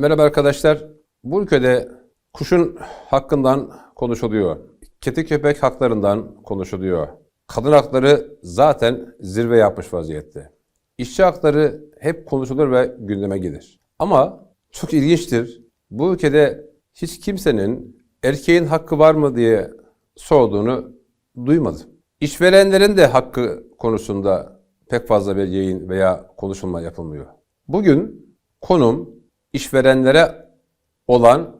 Merhaba arkadaşlar. Bu ülkede kuşun hakkından konuşuluyor. Kedi köpek haklarından konuşuluyor. Kadın hakları zaten zirve yapmış vaziyette. İşçi hakları hep konuşulur ve gündeme gelir. Ama çok ilginçtir. Bu ülkede hiç kimsenin erkeğin hakkı var mı diye sorduğunu duymadım. İşverenlerin de hakkı konusunda pek fazla bir yayın veya konuşulma yapılmıyor. Bugün konum işverenlere olan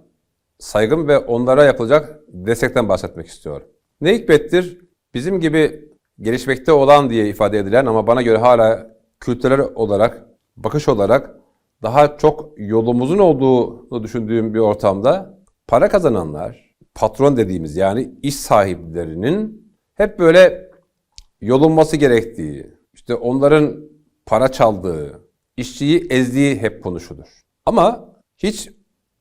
saygım ve onlara yapılacak destekten bahsetmek istiyorum. Ne hikmettir? Bizim gibi gelişmekte olan diye ifade edilen ama bana göre hala kültürel olarak, bakış olarak daha çok yolumuzun olduğunu düşündüğüm bir ortamda para kazananlar, patron dediğimiz yani iş sahiplerinin hep böyle yolunması gerektiği, işte onların para çaldığı, işçiyi ezdiği hep konuşulur. Ama hiç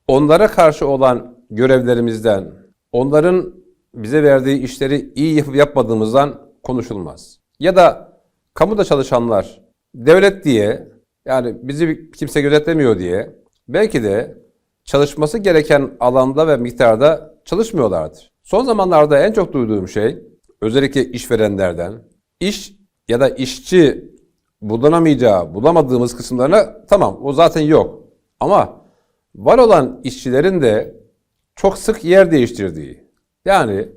onlara karşı olan görevlerimizden, onların bize verdiği işleri iyi yapıp yapmadığımızdan konuşulmaz. Ya da kamuda çalışanlar devlet diye yani bizi kimse gözetlemiyor diye belki de çalışması gereken alanda ve miktarda çalışmıyorlardır. Son zamanlarda en çok duyduğum şey özellikle işverenlerden iş ya da işçi bulunamayacağı, bulamadığımız kısımlarına tamam o zaten yok. Ama var olan işçilerin de çok sık yer değiştirdiği. Yani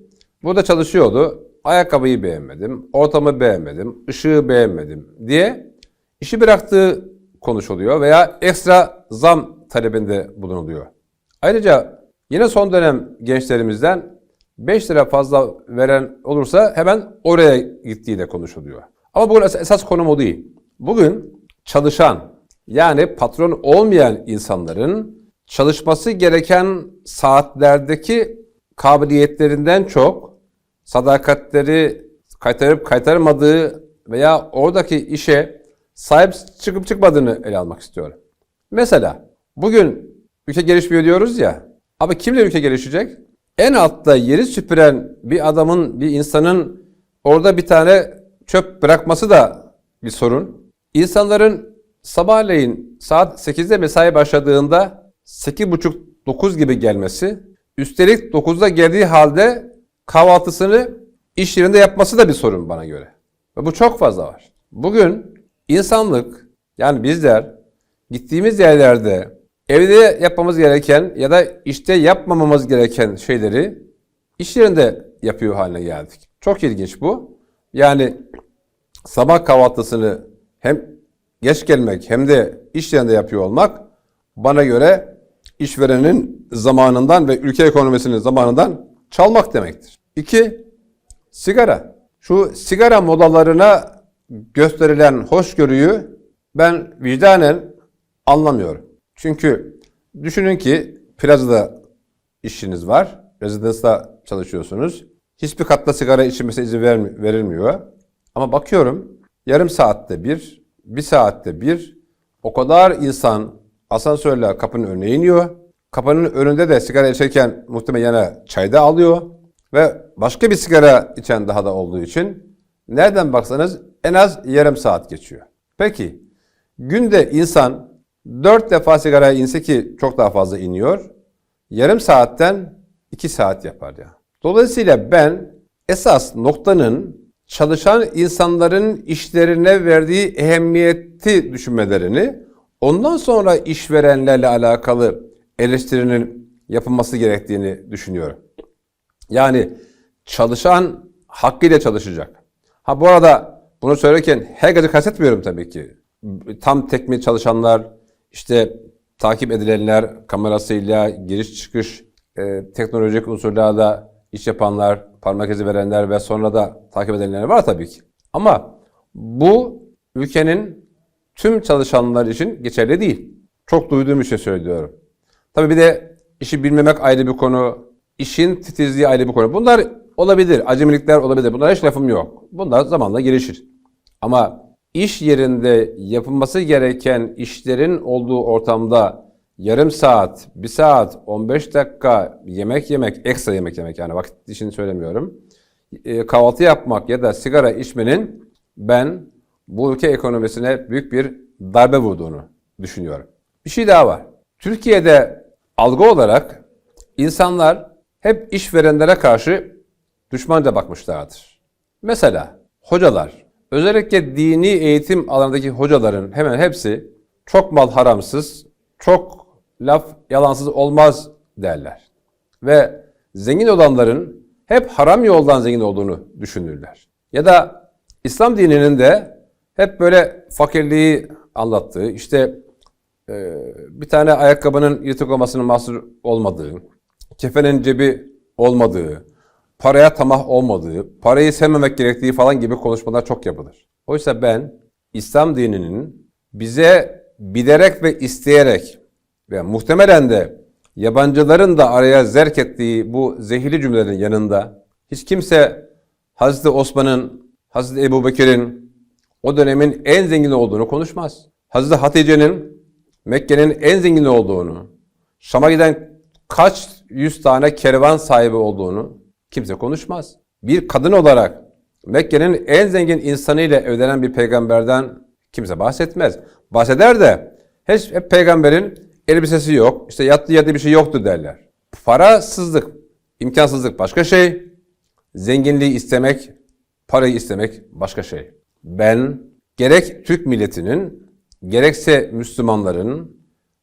burada çalışıyordu, ayakkabıyı beğenmedim, ortamı beğenmedim, ışığı beğenmedim diye işi bıraktığı konuşuluyor veya ekstra zam talebinde bulunuluyor. Ayrıca yine son dönem gençlerimizden 5 lira fazla veren olursa hemen oraya gittiği de konuşuluyor. Ama bugün es- esas konum o değil. Bugün çalışan yani patron olmayan insanların çalışması gereken saatlerdeki kabiliyetlerinden çok sadakatleri kaytarıp kaytarmadığı veya oradaki işe sahip çıkıp çıkmadığını ele almak istiyorum. Mesela bugün ülke gelişmiyor diyoruz ya. Ama kimle ülke gelişecek? En altta yeri süpüren bir adamın, bir insanın orada bir tane çöp bırakması da bir sorun. İnsanların sabahleyin saat 8'de mesai başladığında 8.30-9 gibi gelmesi, üstelik 9'da geldiği halde kahvaltısını iş yerinde yapması da bir sorun bana göre. Ve bu çok fazla var. Bugün insanlık yani bizler gittiğimiz yerlerde evde yapmamız gereken ya da işte yapmamamız gereken şeyleri iş yerinde yapıyor haline geldik. Çok ilginç bu. Yani sabah kahvaltısını hem geç gelmek hem de iş yerinde yapıyor olmak bana göre işverenin zamanından ve ülke ekonomisinin zamanından çalmak demektir. İki, sigara. Şu sigara modalarına gösterilen hoşgörüyü ben vicdanen anlamıyorum. Çünkü düşünün ki plazada işiniz var, rezidansta çalışıyorsunuz. Hiçbir katta sigara içilmesi izin verilmiyor. Ama bakıyorum yarım saatte bir, bir saatte bir o kadar insan asansörle kapının önüne iniyor. Kapının önünde de sigara içerken muhtemelen yana çay da alıyor. Ve başka bir sigara içen daha da olduğu için nereden baksanız en az yarım saat geçiyor. Peki günde insan 4 defa sigara inse ki çok daha fazla iniyor. Yarım saatten 2 saat yapar ya. Dolayısıyla ben esas noktanın çalışan insanların işlerine verdiği ehemmiyeti düşünmelerini, ondan sonra işverenlerle alakalı eleştirinin yapılması gerektiğini düşünüyorum. Yani çalışan hakkıyla çalışacak. Ha bu arada bunu söylerken herkese kastetmiyorum tabii ki. Tam tekmil çalışanlar, işte takip edilenler, kamerasıyla giriş çıkış, e, teknolojik unsurlarla iş yapanlar, parmak izi verenler ve sonra da takip edenler var tabii ki. Ama bu ülkenin tüm çalışanlar için geçerli değil. Çok duyduğum bir şey söylüyorum. Tabii bir de işi bilmemek ayrı bir konu, işin titizliği ayrı bir konu. Bunlar olabilir, acemilikler olabilir. Bunlara hiç lafım yok. Bunlar zamanla gelişir. Ama iş yerinde yapılması gereken işlerin olduğu ortamda yarım saat, bir saat, 15 dakika yemek yemek, ekstra yemek yemek yani vakit işini söylemiyorum. E, kahvaltı yapmak ya da sigara içmenin ben bu ülke ekonomisine büyük bir darbe vurduğunu düşünüyorum. Bir şey daha var. Türkiye'de algı olarak insanlar hep işverenlere karşı düşmanca bakmışlardır. Mesela hocalar, özellikle dini eğitim alanındaki hocaların hemen hepsi çok mal haramsız, çok laf yalansız olmaz derler. Ve zengin olanların hep haram yoldan zengin olduğunu düşünürler. Ya da İslam dininin de hep böyle fakirliği anlattığı, işte e, bir tane ayakkabının yırtık olmasının mahsur olmadığı, kefenin cebi olmadığı, paraya tamah olmadığı, parayı sevmemek gerektiği falan gibi konuşmalar çok yapılır. Oysa ben İslam dininin bize bilerek ve isteyerek ve muhtemelen de yabancıların da araya zerk ettiği bu zehirli cümlelerin yanında hiç kimse Hazreti Osman'ın, Hazreti Ebu Bekir'in o dönemin en zengin olduğunu konuşmaz. Hazreti Hatice'nin Mekke'nin en zengin olduğunu, Şam'a giden kaç yüz tane kervan sahibi olduğunu kimse konuşmaz. Bir kadın olarak Mekke'nin en zengin insanıyla evlenen bir peygamberden kimse bahsetmez. Bahseder de hep, hep peygamberin elbisesi yok, işte yattığı yerde bir şey yoktu derler. Parasızlık, imkansızlık başka şey, zenginliği istemek, parayı istemek başka şey. Ben gerek Türk milletinin gerekse Müslümanların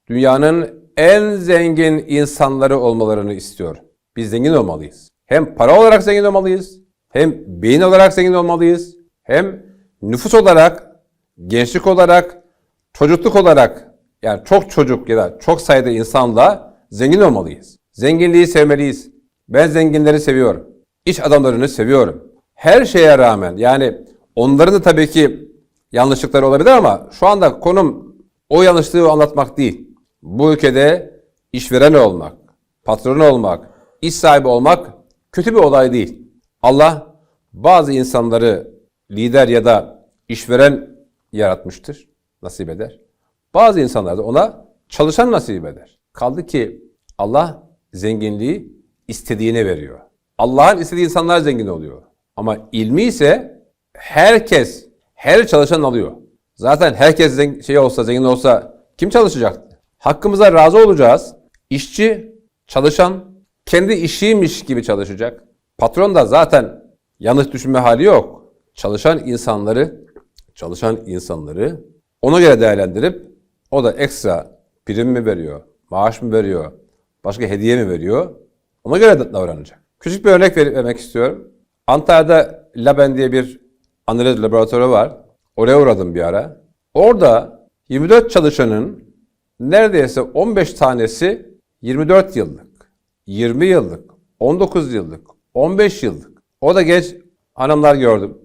dünyanın en zengin insanları olmalarını istiyor. Biz zengin olmalıyız. Hem para olarak zengin olmalıyız, hem beyin olarak zengin olmalıyız, hem nüfus olarak, gençlik olarak, çocukluk olarak yani çok çocuk ya da çok sayıda insanla zengin olmalıyız. Zenginliği sevmeliyiz. Ben zenginleri seviyorum. İş adamlarını seviyorum. Her şeye rağmen yani onların da tabii ki yanlışlıkları olabilir ama şu anda konum o yanlışlığı anlatmak değil. Bu ülkede işveren olmak, patron olmak, iş sahibi olmak kötü bir olay değil. Allah bazı insanları lider ya da işveren yaratmıştır, nasip eder. Bazı insanlar da ona çalışan nasip eder. Kaldı ki Allah zenginliği istediğine veriyor. Allah'ın istediği insanlar zengin oluyor. Ama ilmi ise herkes, her çalışan alıyor. Zaten herkes zengin, şey olsa, zengin olsa kim çalışacaktı? Hakkımıza razı olacağız. İşçi, çalışan, kendi işiymiş gibi çalışacak. Patron da zaten yanlış düşünme hali yok. Çalışan insanları, çalışan insanları ona göre değerlendirip o da ekstra prim mi veriyor, maaş mı veriyor, başka hediye mi veriyor? Ona göre davranacak. Küçük bir örnek ver- vermek istiyorum. Antalya'da Laben diye bir analiz laboratuvarı var. Oraya uğradım bir ara. Orada 24 çalışanın neredeyse 15 tanesi 24 yıllık, 20 yıllık, 19 yıllık, 15 yıllık. O da genç hanımlar gördüm.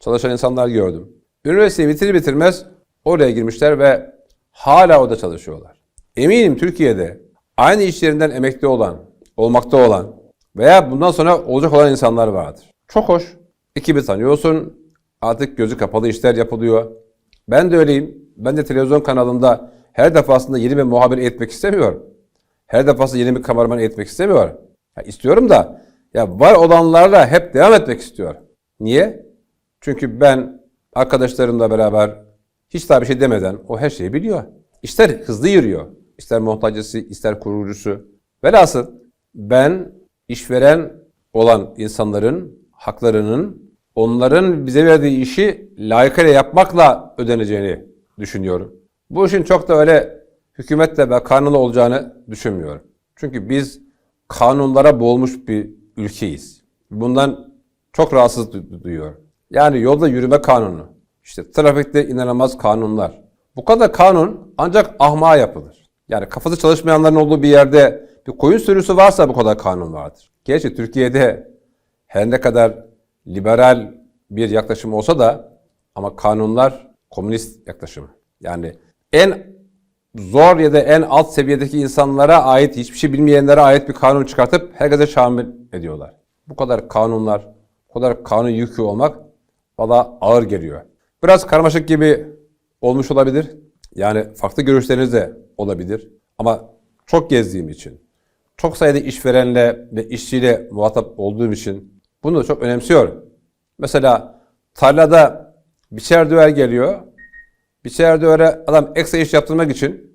Çalışan insanlar gördüm. Üniversiteyi bitirir bitirmez oraya girmişler ve hala orada çalışıyorlar. Eminim Türkiye'de aynı iş yerinden emekli olan, olmakta olan veya bundan sonra olacak olan insanlar vardır. Çok hoş. Ekibi tanıyorsun. Artık gözü kapalı işler yapılıyor. Ben de öyleyim. Ben de televizyon kanalında her defasında yeni bir muhabir eğitmek istemiyorum. Her defasında yeni bir kameraman eğitmek istemiyorum. Ya istiyorum da ya var olanlarla hep devam etmek istiyorum. Niye? Çünkü ben arkadaşlarımla beraber hiç daha bir şey demeden o her şeyi biliyor. İster hızlı yürüyor, ister montajcısı, ister kurucusu. Velhasıl ben işveren olan insanların haklarının onların bize verdiği işi layıkıyla yapmakla ödeneceğini düşünüyorum. Bu işin çok da öyle hükümetle ve kanunla olacağını düşünmüyorum. Çünkü biz kanunlara boğulmuş bir ülkeyiz. Bundan çok rahatsız du- duyuyorum. Yani yolda yürüme kanunu, işte trafikte inanılmaz kanunlar. Bu kadar kanun ancak ahmağa yapılır. Yani kafası çalışmayanların olduğu bir yerde bir koyun sürüsü varsa bu kadar kanun vardır. Gerçi Türkiye'de her ne kadar liberal bir yaklaşım olsa da ama kanunlar komünist yaklaşımı. Yani en zor ya da en alt seviyedeki insanlara ait, hiçbir şey bilmeyenlere ait bir kanun çıkartıp herkese şamil ediyorlar. Bu kadar kanunlar, bu kadar kanun yükü olmak valla ağır geliyor. Biraz karmaşık gibi olmuş olabilir. Yani farklı görüşleriniz de olabilir. Ama çok gezdiğim için, çok sayıda işverenle ve işçiyle muhatap olduğum için bunu çok önemsiyorum. Mesela tarlada biçer döver geliyor. Biçer dövere adam ekstra iş yaptırmak için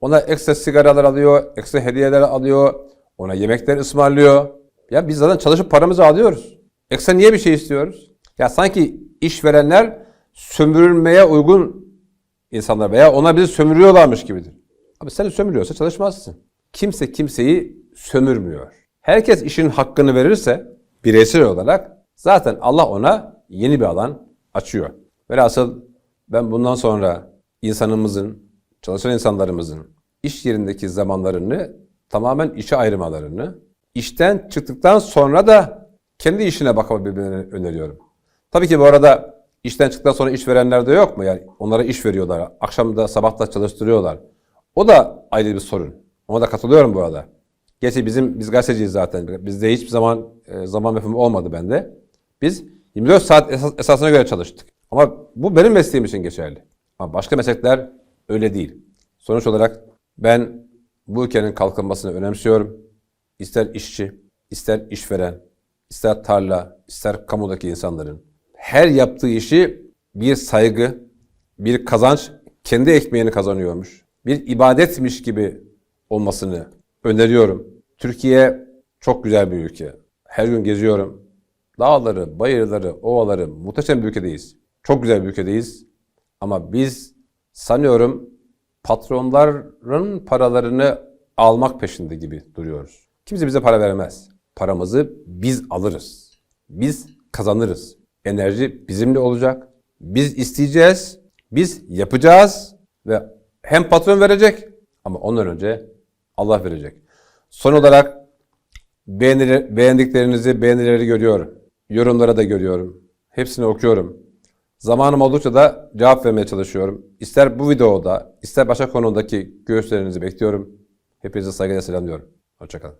Ona ekstra sigaralar alıyor, ekstra hediyeler alıyor, ona yemekler ısmarlıyor. Ya biz zaten çalışıp paramızı alıyoruz. Ekstra niye bir şey istiyoruz? Ya sanki işverenler sömürülmeye uygun insanlar veya ona bizi sömürüyorlarmış gibidir. Abi seni sömürüyorsa çalışmazsın. Kimse kimseyi sömürmüyor. Herkes işin hakkını verirse bireysel olarak zaten Allah ona yeni bir alan açıyor. Velhasıl ben bundan sonra insanımızın, çalışan insanlarımızın iş yerindeki zamanlarını tamamen işe ayırmalarını, işten çıktıktan sonra da kendi işine bakabilmelerini öneriyorum. Tabii ki bu arada işten çıktıktan sonra işverenler de yok mu? Yani onlara iş veriyorlar, akşam da sabah da çalıştırıyorlar. O da ayrı bir sorun. Ona da katılıyorum bu arada. Gerçi bizim biz gazeteciyiz zaten. Bizde hiçbir zaman e, zaman mefhumu olmadı bende. Biz 24 saat esas, esasına göre çalıştık. Ama bu benim mesleğim için geçerli. Ama başka meslekler öyle değil. Sonuç olarak ben bu ülkenin kalkınmasını önemsiyorum. İster işçi, ister işveren, ister tarla, ister kamudaki insanların her yaptığı işi bir saygı, bir kazanç, kendi ekmeğini kazanıyormuş. Bir ibadetmiş gibi olmasını öneriyorum. Türkiye çok güzel bir ülke. Her gün geziyorum. Dağları, bayırları, ovaları muhteşem bir ülkedeyiz. Çok güzel bir ülkedeyiz. Ama biz sanıyorum patronların paralarını almak peşinde gibi duruyoruz. Kimse bize para vermez. Paramızı biz alırız. Biz kazanırız. Enerji bizimle olacak. Biz isteyeceğiz. Biz yapacağız ve hem patron verecek ama ondan önce Allah verecek. Son olarak beğeniler, beğendiklerinizi, beğenileri görüyorum. Yorumlara da görüyorum. Hepsini okuyorum. Zamanım oldukça da cevap vermeye çalışıyorum. İster bu videoda, ister başka konudaki görüşlerinizi bekliyorum. Hepinize saygıyla selamlıyorum. Hoşçakalın.